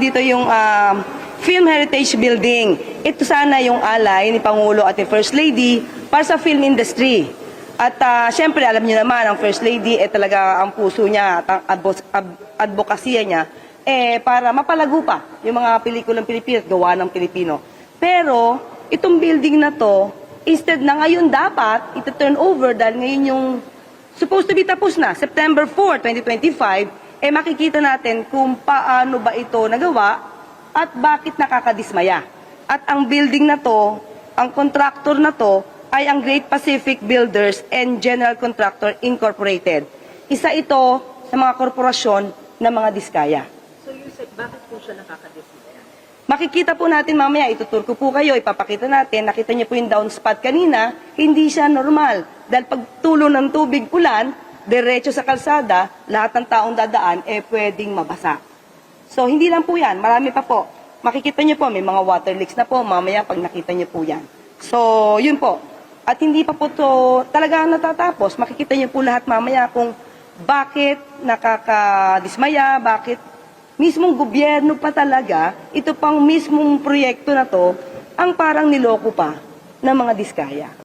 Dito yung um, Film Heritage Building. Ito sana yung alay ni Pangulo at ni First Lady para sa film industry. At ah, syempre, alam niyo naman, ang First Lady, eh talaga ang puso niya at ang advokasya niya, eh para mapalago pa yung mga pelikulang Pilipino at gawa ng Pilipino. Pero, itong building na to, instead na ngayon dapat, ito turn over dahil ngayon yung supposed to be tapos na, September 4, 2025, eh makikita natin kung paano ba ito nagawa at bakit nakakadismaya. At ang building na to, ang contractor na to, ay ang Great Pacific Builders and General Contractor Incorporated. Isa ito sa mga korporasyon ng mga diskaya. So you said, bakit po siya nakakadismaya? Makikita po natin mamaya, itutur ko po kayo, ipapakita natin, nakita niyo po yung downspout kanina, hindi siya normal. Dahil pag tulo ng tubig ulan, diretso sa kalsada, lahat ng taong dadaan, eh pwedeng mabasa. So, hindi lang po yan, marami pa po. Makikita niyo po, may mga water leaks na po, mamaya pag nakita niyo po yan. So, yun po. At hindi pa po to talagang natatapos. Makikita niyo po lahat mamaya kung bakit nakakadismaya, bakit mismong gobyerno pa talaga, ito pang mismong proyekto na to, ang parang niloko pa ng mga diskaya.